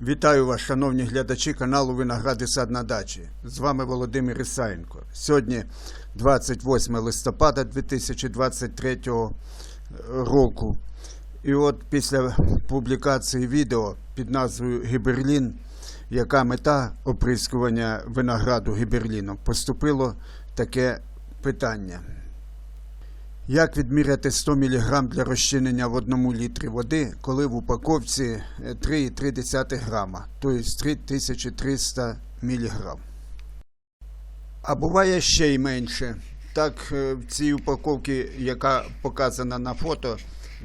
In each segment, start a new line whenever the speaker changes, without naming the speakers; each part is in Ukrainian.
Вітаю вас, шановні глядачі каналу Виногради Сад на дачі. З вами Володимир Ісаєнко. Сьогодні 28 листопада 2023 року. І от після публікації відео під назвою Гіберлін, яка мета оприскування винограду гіберліном, поступило таке питання. Як відміряти 100 мг для розчинення в одному літрі води, коли в упаковці е, 3,3 грама, тобто 3300 мг? А буває ще й менше. Так, е, в цій упаковці, яка показана на фото,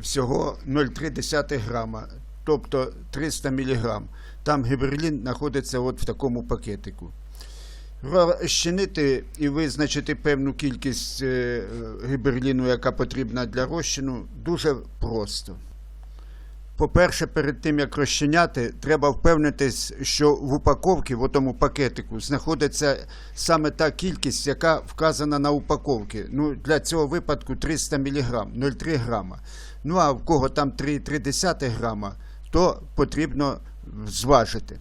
всього 0,3 грама, тобто 300 мг. Там гіберлін знаходиться от в такому пакетику. Розчинити і визначити певну кількість е, гіберліну, яка потрібна для розчину, дуже просто. По-перше, перед тим як розчиняти, треба впевнитись, що в упаковці, в тому пакетику, знаходиться саме та кількість, яка вказана на упаковці. Ну, для цього випадку 300 мг, 0,3 грама. Ну а в кого там 3,3 грама, то потрібно зважити.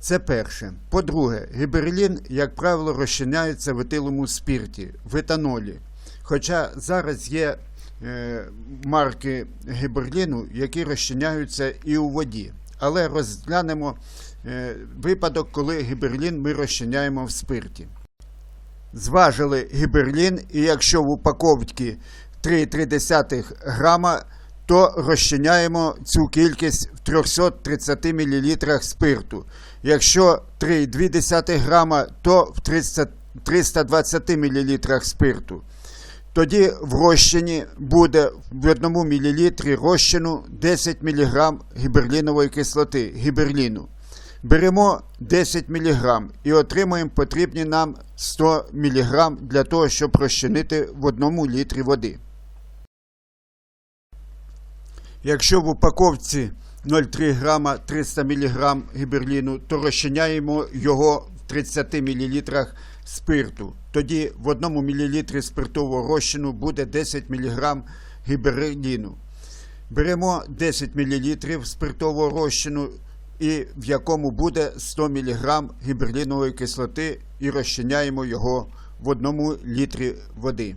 Це перше. По-друге, гіберлін, як правило, розчиняється в етиловому спірті, в етанолі. Хоча зараз є е, марки гіберліну, які розчиняються і у воді. Але розглянемо е, випадок, коли гіберлін ми розчиняємо в спирті. Зважили гіберлін, і якщо в упаковці 3,3 грама, то розчиняємо цю кількість в 330 мл спирту. Якщо 3,2 грама, то в 300 320 мл спирту. Тоді в розчині буде в 1 мл розчину 10 мг гіберлінової кислоти гіберліну. Беремо 10 мг і отримуємо потрібні нам 100 мг для того, щоб розчинити в 1 літрі води. Якщо в упаковці 0,3 грама 300 мг гіберліну, то розчиняємо його в 30 мл спирту. Тоді в 1 мл спиртового розчину буде 10 мг гіберліну. Беремо 10 мл спиртового розчину, і в якому буде 100 мг гіберлінової кислоти, і розчиняємо його в 1 літрі води.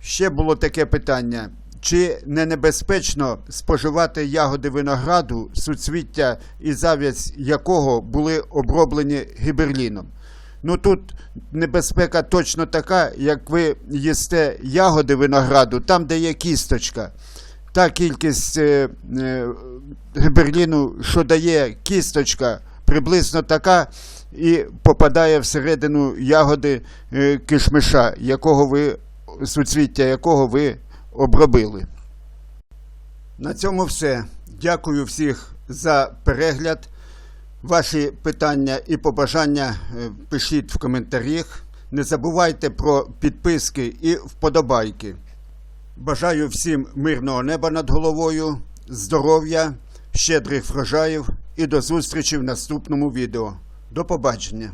Ще було таке питання. Чи не небезпечно споживати ягоди винограду, суцвіття і зав'язь якого були оброблені гіберліном? Ну тут небезпека точно така, як ви їсте ягоди винограду, там, де є кісточка. Та кількість е, е, гіберліну, що дає кісточка, приблизно така і попадає всередину ягоди е, кишмиша, якого ви, суцвіття якого ви обробили. На цьому все. Дякую всіх за перегляд. Ваші питання і побажання е, пишіть в коментарях. Не забувайте про підписки і вподобайки. Бажаю всім мирного неба над головою, здоров'я, щедрих врожаїв і до зустрічі в наступному відео. До побачення!